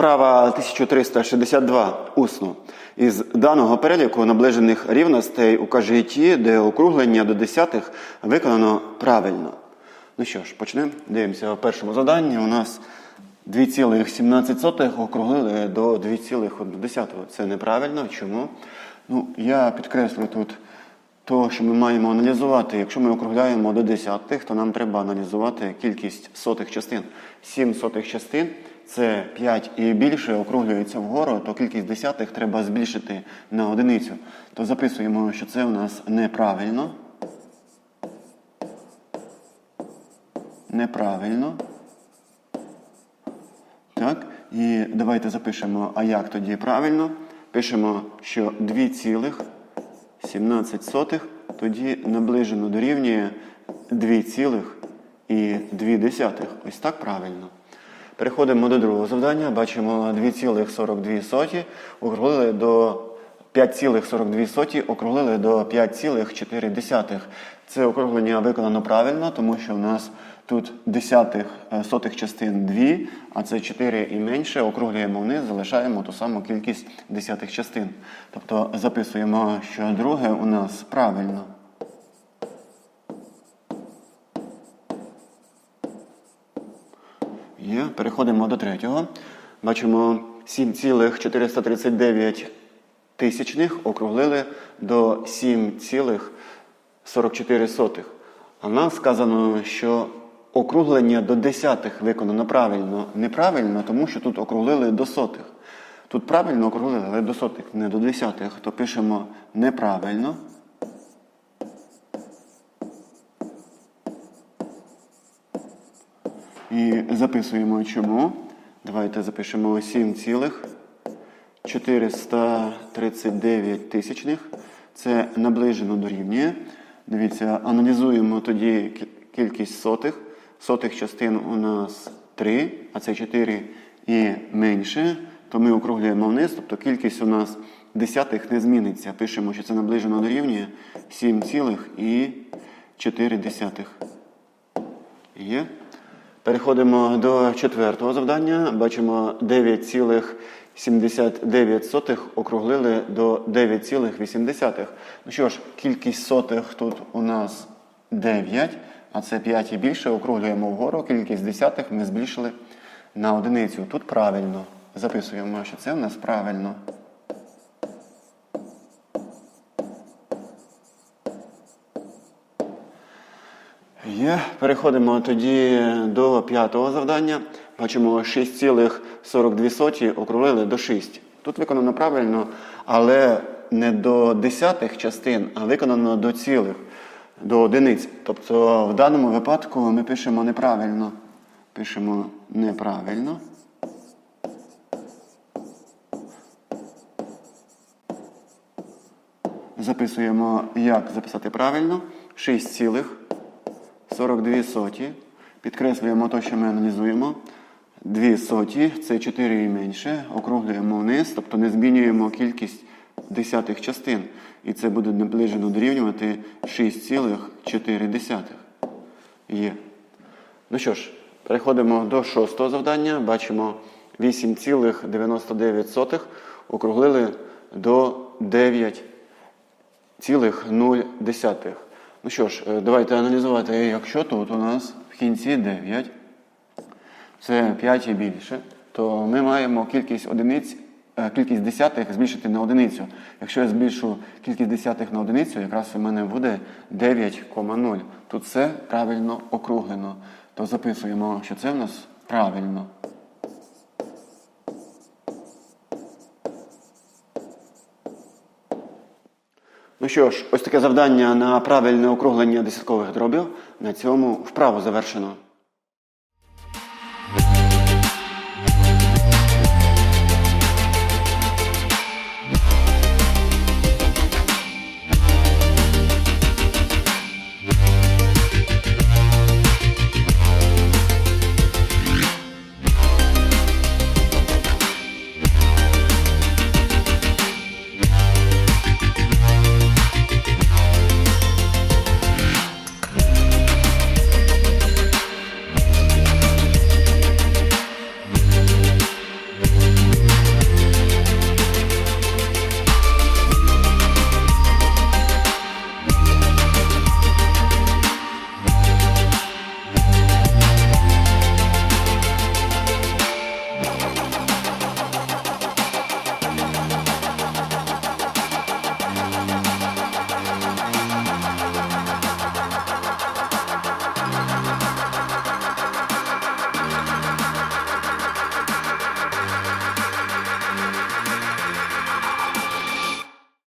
Вправа 1362 усно. Із даного переліку наближених рівностей укажи ті, де округлення до десятих виконано правильно. Ну що ж, почнемо. Дивимося в першому заданні. У нас 2,17 округлили до 2,1. Це неправильно. Чому? Ну, я підкреслю тут то, що ми маємо аналізувати. Якщо ми округляємо до десятих, то нам треба аналізувати кількість сотих частин. 7 сотих частин це 5 і більше округлюється вгору, то кількість десятих треба збільшити на одиницю. То записуємо, що це у нас неправильно. Неправильно. Так, і давайте запишемо, а як тоді правильно. Пишемо, що 2,17 тоді наближено дорівнює 2,2. Ось так правильно. Переходимо до другого завдання. Бачимо 2,42 округлили до 5,42 округлили до 5,4. Це округлення виконано правильно, тому що в нас тут десятих е, сотих частин 2, а це 4 і менше. Округлюємо вниз, залишаємо ту саму кількість десятих частин. Тобто записуємо, що друге у нас правильно. Є. Переходимо до третього. Бачимо 7,439 тисячних округлили до 7,44. А в нас сказано, що округлення до десятих виконано правильно. Неправильно, тому що тут округлили до сотих. Тут правильно округлили, але до сотих, не до десятих. То пишемо неправильно. І записуємо чому. Давайте запишемо 7,439 тисячних. Це наближено дорівнює. Дивіться, аналізуємо тоді кількість сотих. Сотих частин у нас 3, а це 4 і менше. То ми округлюємо вниз, тобто кількість у нас десятих не зміниться. Пишемо, що це наближено дорівнює 7,4. Є. Переходимо до четвертого завдання. Бачимо 9,79 округлили до 9,8. Ну що ж, кількість сотих тут у нас 9, а це 5 і більше. Округлюємо вгору. Кількість десятих ми збільшили на одиницю. Тут правильно. Записуємо, що це у нас правильно. Є. Переходимо тоді до п'ятого завдання. Бачимо 6,42 округлили до 6. Тут виконано правильно, але не до десятих частин, а виконано до цілих, до одиниць. Тобто в даному випадку ми пишемо неправильно. Пишемо неправильно. Записуємо, як записати правильно. 6 цілих. 42 соті. Підкреслюємо те, що ми аналізуємо. 2 соті це 4 і менше. Округлюємо вниз, тобто не змінюємо кількість десятих частин. І це буде наближено дорівнювати 6,4. Є. Ну що ж, переходимо до шостого завдання. Бачимо 8,99 округлили до 9,0. Ну що ж, е, давайте аналізувати, якщо тут у нас в кінці 9, це 5 і більше, то ми маємо кількість одиниць, е, кількість десятих збільшити на одиницю. Якщо я збільшу кількість десятих на одиницю, якраз у мене буде 9,0. Тут все правильно округлено. То записуємо, що це в нас правильно. Що ж, ось таке завдання на правильне округлення десяткових дробів. На цьому вправо завершено.